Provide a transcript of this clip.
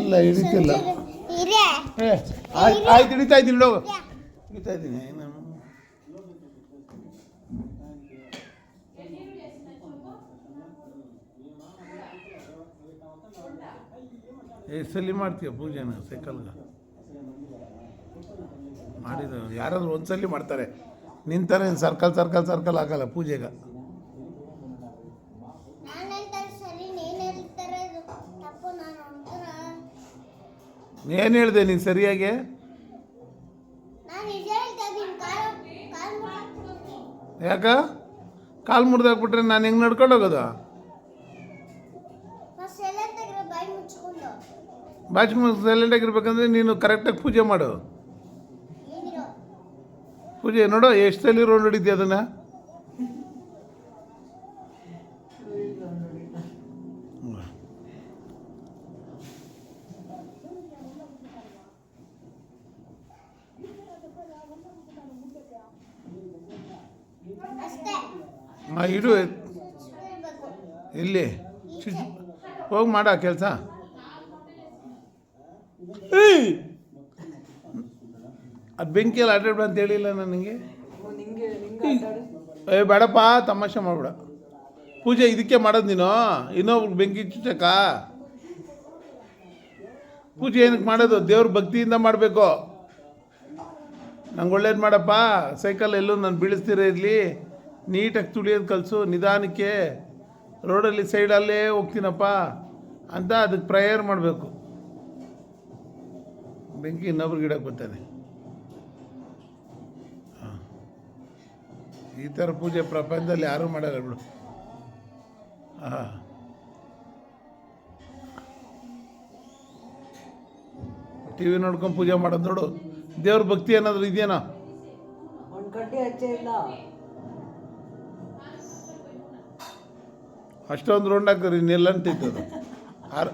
ಇಲ್ಲ, ಹಿಡಿತಿಲ್ಲ. ಏ ಆಯ್ತು ಆಯ್ತು ಹಿಡಿತಾ ಇದ್ದೀನಿ ನೋಡು. ಹಿಡಿತಾ ಇದ್ದೀನಿ. ನಾನು ಎಷ್ಟಲ್ಲಿ ಮಾಡ್ತೀಯ ಪೂಜೆನ ಸೈಕಲ್ಗೆ? ಮಾಡಿದ ಯಾರಾದ್ರೂ ಒಂದ್ಸಲಿ ಮಾಡ್ತಾರೆ. ನಿಂತಾರೆ ಸರ್ಕಲ್ ಸರ್ಕಲ್ ಸರ್ಕಲ್ ಹಾಕಲ್ಲ ಪೂಜೆಗೆ. ಏನು ಹೇಳಿದೆ ನೀನು ಸರಿಯಾಗಿ. ಯಾಕ? ಕಾಲು ಮುರಿದಾಕ್ಬಿಟ್ರೆ ನಾನು ಹೆಂಗೆ ನಡ್ಕೊಂಡು ಹೋಗೋದು ಬಾಚ್ಕೊಂಡು ಸೈಲೆಂಟಾಗಿರ್ಬೇಕಂದ್ರೆ ನೀನು ಕರೆಕ್ಟಾಗಿ ಪೂಜೆ ಮಾಡು. ಪೂಜೆ ನೋಡೋ ಎಷ್ಟು ಸಲ ರೌಂಡ್ ಹೊಡಿದ್ಯ ಅದನ್ನು? ಹಾಂ ಇಡು ಇಲ್ಲಿ. ಹೋಗಿ ಮಾಡ ಕೆಲಸ. ಅದು ಬೆಂಕಿಯಲ್ಲಿ ಆಟಾಡ್ಬೇಡ ಅಂತ ಹೇಳಿಲ್ಲ ನನಗೆ ನಿಂಗೆ? ನಿಂಗೆ ನಿಂಗೆ ಏ ಬೇಡಪ್ಪ ತಮಾಷೆ ಮಾಡ್ಬೇಡ. ಪೂಜೆ ಇದಕ್ಕೆ ಮಾಡೋದು ನೀನು? ಇನ್ನೊಬ್ರು ಬೆಂಕಿ ಚುಚ್ಚಕ್ಕ? ಪೂಜೆ ಏನಕ್ಕೆ ಮಾಡೋದು? ದೇವ್ರ ಭಕ್ತಿಯಿಂದ ಮಾಡಬೇಕು. ನಂಗೆ ಒಳ್ಳೇದು ಮಾಡಪ್ಪ. ಸೈಕಲ್ ಎಲ್ಲೂ ನಾನು ಬೀಳಿಸ್ತೀರ ಇರಲಿ. ನೀಟಾಗಿ ತುಳಿಯೋದು ಕಲಿಸು, ನಿಧಾನಕ್ಕೆ ರೋಡಲ್ಲಿ ಸೈಡಲ್ಲೇ ಹೋಗ್ತೀನಪ್ಪ ಅಂತ ಅದಕ್ಕೆ ಪ್ರೇಯರ್ ಮಾಡಬೇಕು. ಬೆಂಕಿ ಇನ್ನೊಬ್ರು ಗಿಡಕ್ಕೆ ಬರ್ತಾನೆ ಈ ಥರ ಪೂಜೆ ಪ್ರಪಂಚದಲ್ಲಿ ಯಾರೂ ಮಾಡಲ್ಲ ಬಿಡು. ಹಾಂ. ಟಿ ವಿ ನೋಡ್ಕೊಂಡು ಪೂಜೆ ಮಾಡೋದು ನೋಡು. ದೇವ್ರ ಭಕ್ತಿ ಏನಾದರೂ ಇದೆಯೇನೋ ಅಷ್ಟೊಂದು ರೌಂಡ್ ಹಾಕಿದ್ರೆ ಇನ್ನೆಲ್ಲ ಅದು ಆರು